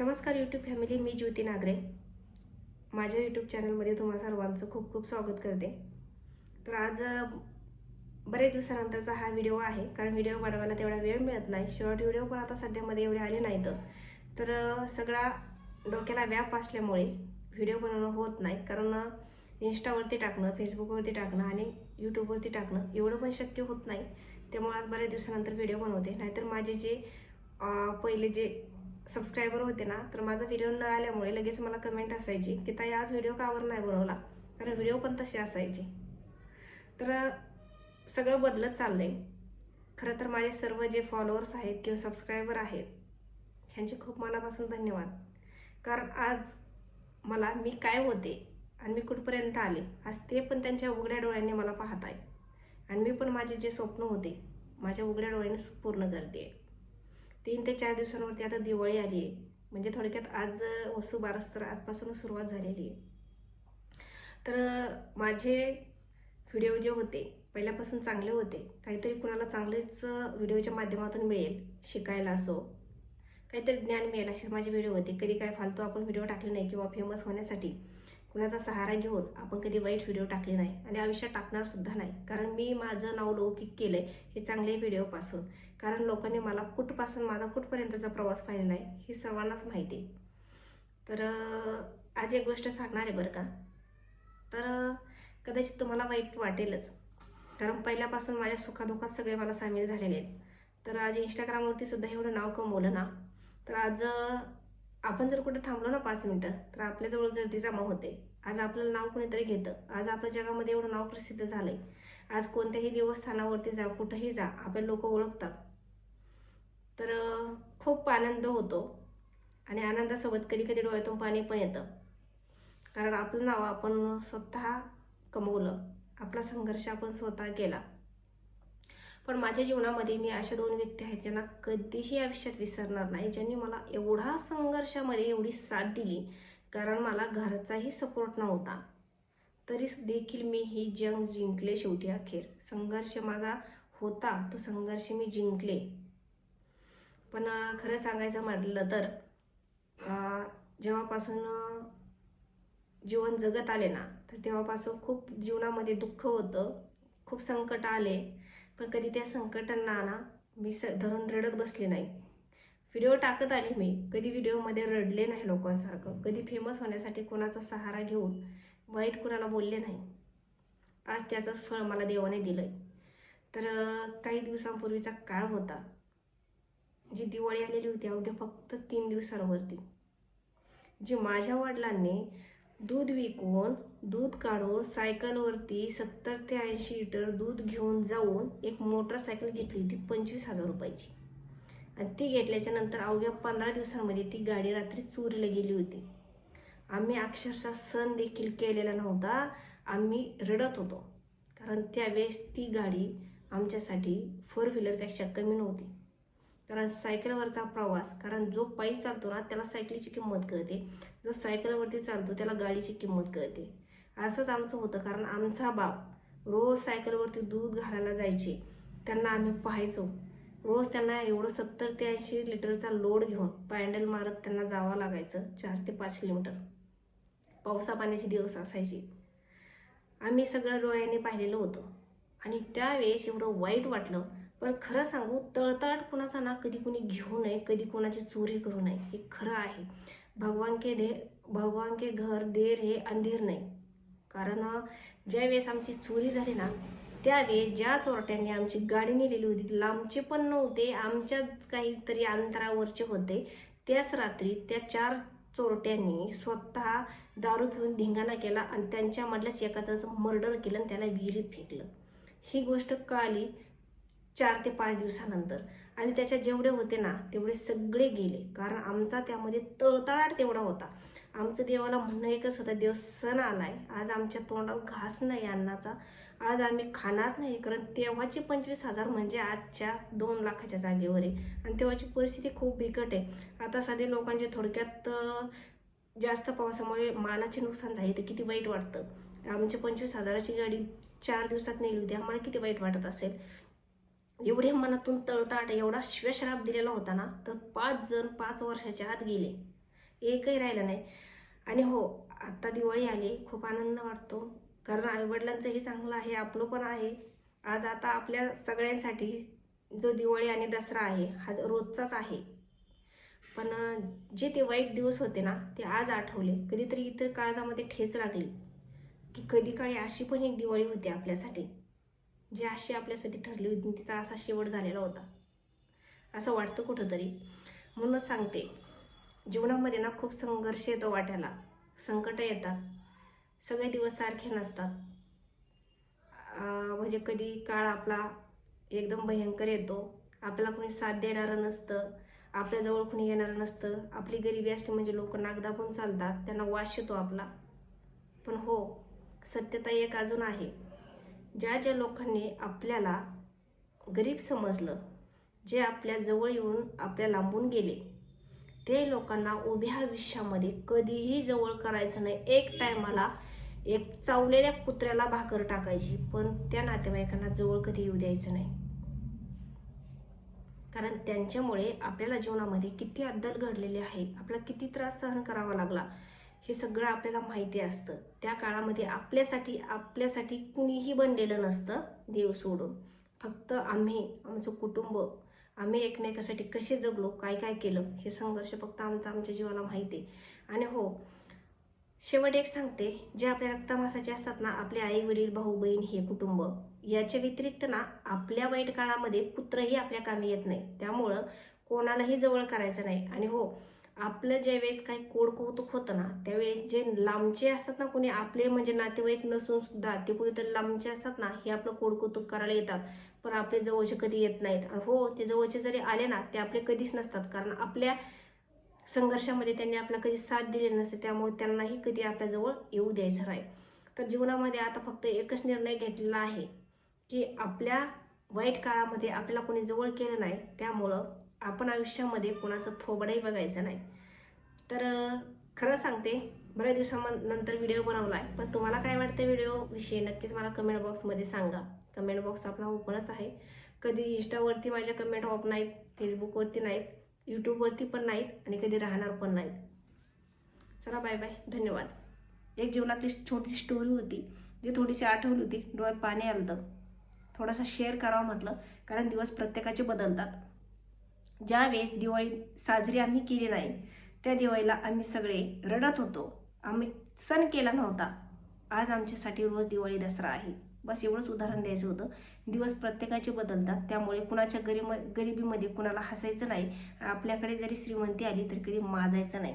नमस्कार YouTube family मी ज्योती नागरे. माझ्या यूट्यूब चॅनलमध्ये तुम्हा सर्वांचं खूप खूप स्वागत करते. तर आज बरेच दिवसानंतरचा हा व्हिडिओ आहे. कारण व्हिडिओ बनवायला तेवढा वेळ मिळत नाही. शॉर्ट व्हिडिओ पण आता सध्यामध्ये एवढे आले नाहीत. तर सगळा डोक्याला व्याप असल्यामुळे व्हिडिओ बनवणं होत नाही. कारण इंस्टावरती टाकणं फेसबुकवरती टाकणं आणि यूट्यूबवरती टाकणं एवढं पण शक्य होत नाही. त्यामुळे आज बऱ्याच दिवसानंतर व्हिडिओ बनवते. नाहीतर माझे जे पहिले जे सबस्क्रायबर होते ना तर माझा व्हिडिओ न आल्यामुळे लगेच मला कमेंट असायची की ताई आज व्हिडिओ कावर नाही बनवला. कारण व्हिडिओ पण तसे असायचे. तर सगळं बदलत चाललं आहे खरं तर माझे सर्व जे फॉलोअर्स आहेत किंवा सबस्क्रायबर आहेत ह्यांचे खूप मनापासून धन्यवाद. कारण आज मला मी काय होते आणि मी कुठपर्यंत आले आज ते पण त्यांच्या उघड्या डोळ्यांनी मला पाहत आहे आणि मी पण माझे जे स्वप्न होते माझ्या उघड्या डोळ्याने पूर्ण करते तीन ते चार दिवसांवरती आता दिवाळी आली आहे म्हणजे थोडक्यात आज वसुबारस तर आजपासूनच सुरुवात झालेली आहे. तर माझे व्हिडिओ जे होते पहिल्यापासून चांगले होते. काहीतरी कुणाला चांगलेच व्हिडिओच्या माध्यमातून मिळेल शिकायला असो. काहीतरी ज्ञान मिळेल असे माझे व्हिडिओ होते. कधी काय फालतू आपण व्हिडिओ टाकले नाही किंवा फेमस होण्यासाठी कुणाचा सहारा घेऊन आपण कधी वाईट व्हिडिओ टाकले नाही. आणि आयुष्यात टाकणार सुद्धा नाही. कारण मी माझं नाव लौकिक आहे हे चांगले व्हिडिओपासून. कारण लोकांनी मला कुठपासून माझा कुठपर्यंतचा प्रवास पाहिलेला आहे ही सर्वांनाच माहिती आहे. तर आज एक गोष्ट सांगणार आहे बरं का? तर कदाचित तुम्हाला वाईट वाटेलच. कारण पहिल्यापासून माझ्या सुखादुखात सगळे मला सामील झालेले आहेत. तर आज इंस्टाग्रामवरती सुद्धा एवढं नाव कमवलं ना तर आज आपण जर कुठे थांबलो ना पाच मिनटं तर आपल्याजवळ गर्दी जमा होते. आज आपलं नाव कोणीतरी घेतं. आज आपल्या जगामध्ये एवढं नाव प्रसिद्ध झालं आहे आज कोणत्याही देवस्थानावरती जा कुठंही जा आपले लोक ओळखतात. तर खूप आनंद होतो. आणि आनंदासोबत कधी कधी डोळ्यातून पाणी पण येतं. कारण आपलं नाव आपण स्वतः कमवलं. आपला संघर्ष आपण स्वतः केला. पण माझ्या जीवनामध्ये मी अशा दोन व्यक्ती आहेत ज्यांना कधीही आयुष्यात विसरणार नाही ज्यांनी मला एवढा संघर्षामध्ये एवढी साथ दिली. कारण मला घरचाही सपोर्ट नव्हता. तरी देखील मी ही जंग जिंकले शेवटी अखेर. संघर्ष माझा होता तो संघर्ष मी जिंकले. पण खरं सांगायचं म्हटलं तर जेव्हापासून जीवन जगत आले ना तर तेव्हापासून खूप जीवनामध्ये दुःख होतं खूप संकट आले. पण कधी त्या संकटांना ना मी स धरून रडत बसले नाही. व्हिडिओ टाकत आले मी कधी व्हिडिओमध्ये रडले नाही लोकांसारखं कधी फेमस होण्यासाठी कोणाचा सहारा घेऊन वाईट कुणाला बोलले नाही. आज त्याचंच फळ मला देवाने दिलं आहे तर काही दिवसांपूर्वीचा काळ होता. जी दिवाळी आलेली होती अवघ्या फक्त तीन दिवसांवरती. जी माझ्या वडिलांनी दूध विकून दूध काढून सायकलवरती सत्तर ते ऐंशी लिटर दूध घेऊन जाऊन एक मोटरसायकल घेतली होती पंचवीस हजार रुपयाची. आणि ती घेतल्याच्या नंतर अवघ्या पंधरा दिवसांमध्ये ती गाडी रात्री चोरीला गेली होती. आम्ही अक्षरशः सण देखील केलेला नव्हता आम्ही रडत होतो. कारण त्यावेळेस ती गाडी आमच्यासाठी फोर व्हीलरपेक्षा कमी नव्हती. कारण सायकलवरचा प्रवास कारण जो पायी चालतो ना त्याला सायकलीची किंमत कळते. जो सायकलवरती चालतो त्याला गाडीची किंमत कळते. असंच आमचं होतं कारण आमचा बाप रोज सायकलवरती दूध घालायला जायचे. त्यांना आम्ही पाहायचो. रोज त्यांना एवढं सत्तर ते ऐंशी लिटरचा लोड घेऊन पॅन्डल मारत त्यांना जावं लागायचं चार ते पाच किलोमीटर. पावसा पाण्याचे दिवस असायचे. आम्ही सगळं डोळ्याने पाहिलेलं होतं. आणि त्यावेळेस एवढं वाईट वाटलं पण खरं सांगू तळतळाट कुणाचा ना कधी कुणी घेऊ नये कधी कुणाची चोरी करू नये. हे खरं आहे. भगवान के दे भगवान के घर देर हे अंधेर नाही. कारण ज्यावेळेस आमची चोरी झाली ना त्यावेळेस ज्या चोरट्यांनी आमची गाडी नेलेली होती लांबचे पण नव्हते आमच्याच काहीतरी अंतरावरचे होते. त्याच रात्री त्या चार चोरट्यांनी स्वतः दारू पिऊन धिंगाणा केला आणि त्यांच्यामधल्याच एकाचं मर्डर केलं आणि त्याला विहिरीत फेकलं. ही गोष्ट कळाली चार ते पाच दिवसानंतर. आणि त्याच्यात जेवढे होते ना तेवढे सगळे गेले. कारण आमचा त्यामध्ये तळतळाट तेवढा होता. आमचं देवाला म्हणणं एकच होतं देव सण आलाय. आज आमच्या तोंडात घास नाही अन्नाचा. आज आम्ही खाणार नाही. कारण तेव्हाचे पंचवीस हजार म्हणजे आजच्या दोन लाखाच्या जागेवर आहे. आणि तेव्हाची परिस्थिती खूप बिकट आहे. आता साधे लोकांचे थोडक्यात जास्त पावसामुळे मालाचे नुकसान झाले तर किती वाईट वाटतं. आमच्या पंचवीस हजाराची गाडी चार दिवसात नेली होती. आम्हाला किती वाईट वाटत असेल? एवढे मनातून तळताट एवढा श्वेश्राप दिलेला होता ना तर पाच जण पाच वर्षाच्या आत गेले. एकही राहिलं नाही. आणि हो आत्ता दिवाळी आली खूप आनंद वाटतो. कारण आईवडिलांचंही चांगलं आहे आपलं पण आहे. आज आता आपल्या सगळ्यांसाठी जो दिवाळी आणि दसरा आहे हा रोजचाच आहे. पण जे ते वाईट दिवस होते ना ते आज आठवले. कधीतरी इतर काळजामध्ये ठेच लागली. की कधी काळी अशी पण एक दिवाळी होती आपल्यासाठी. जी अशी आपल्यासाठी ठरली होती तिचा असा शेवट झालेला होता. असं वाटतं कुठंतरी. म्हणूनच सांगते जीवनामध्ये ना खूप संघर्ष येतो वाट्याला. संकटं येतात. सगळे दिवस सारखे नसतात. म्हणजे कधी काळ आपला एकदम भयंकर येतो. आपल्याला कोणी साथ देणारं नसतं. आपल्याजवळ कोणी येणारं नसतं. आपली गरिबी असते म्हणजे लोक नागदाबून चालतात. त्यांना वास येतो आपला. पण हो सत्यता एक अजून आहे. ज्या ज्या लोकांनी आपल्याला गरीब समजलं जे आपल्या जवळ येऊन आपल्या लांबून गेले ते लोकांना उभ्या आयुष्यामध्ये कधीही जवळ करायचं नाही. एक टायमाला एक चावलेल्या कुत्र्याला भाकर टाकायची पण त्या नातेवाईकांना जवळ कधी येऊ द्यायचं नाही. कारण त्यांच्यामुळे आपल्याला जीवनामध्ये किती अद्दल घडलेली आहे आपला किती त्रास सहन करावा लागला हे सगळं आपल्याला माहिती असतं. त्या काळामध्ये आपल्यासाठी आपल्यासाठी कुणीही बनलेलं नसतं देव सोडून. फक्त आम्ही आमचं कुटुंब आम्ही एकमेकासाठी कसे जगलो काय काय केलं हे संघर्ष फक्त आमचा आमच्या जीवाला माहिती आहे. आणि हो शेवट एक सांगते जे आपल्या रक्तमासाचे असतात ना आपले आई वडील भाऊ बहीण हे कुटुंब याच्या व्यतिरिक्त ना आपल्या वाईट काळामध्ये पुत्रही आपल्या कामी येत नाही. त्यामुळं कोणालाही जवळ करायचं नाही. आणि हो आपलं ज्या वेळेस काही कोड कौतुक होतं ना त्यावेळेस जे लांबचे असतात ना कोणी आपले म्हणजे नातेवाईक नसून सुद्धा ते कुणीतरी लांबचे असतात ना हे आपलं कोड कौतुक करायला येतात. पण आपले जवळचे कधी येत नाहीत. आणि हो ते जवळचे जरी आले ना ते आपले कधीच नसतात. कारण आपल्या संघर्षामध्ये त्यांनी आपला कधी साथ दिलेली नसते त्यामुळे त्यांनाही कधी आपल्याजवळ येऊ द्यायचं नाही. तर जीवनामध्ये आता फक्त एकच निर्णय घेतलेला आहे की आपल्या वाईट काळामध्ये आपल्याला कोणी जवळ केलं नाही त्यामुळं आपण आयुष्यामध्ये कोणाचं थोबडंही बघायचं नाही. तर खरं सांगते बऱ्याच दिवसानंतर व्हिडिओ बनवला आहे पण तुम्हाला काय वाटतं व्हिडिओविषयी नक्कीच मला कमेंट बॉक्समध्ये सांगा. कमेंट बॉक्स आपला ओपनच आहे. कधी इंस्टावरती माझ्या कमेंट ऑफ नाहीत फेसबुकवरती नाहीत यूट्यूबवरती पण नाहीत आणि कधी राहणार पण नाहीत. चला बाय बाय धन्यवाद. एक जीवनातली छोटीशी स्टोरी होती जी थोडीशी आठवली होती. डोळ्यात पाणी आलं होतं. थोडासा शेअर करावं म्हटलं कारण दिवस प्रत्येकाचे बदलतात. ज्या वेळेस दिवाळी साजरी आम्ही केली नाही त्या दिवाळीला आम्ही सगळे रडत होतो. आम्ही सण केला नव्हता. आज आमच्यासाठी रोज दिवाळी दसरा आहे. बस एवढंच उदाहरण द्यायचं होतं. दिवस प्रत्येकाचे बदलतात. त्यामुळे कुणाच्या गरीब गरिबीमध्ये कुणाला हसायचं नाही. आपल्याकडे जरी श्रीमंती आली तरी कधी माजायचं नाही.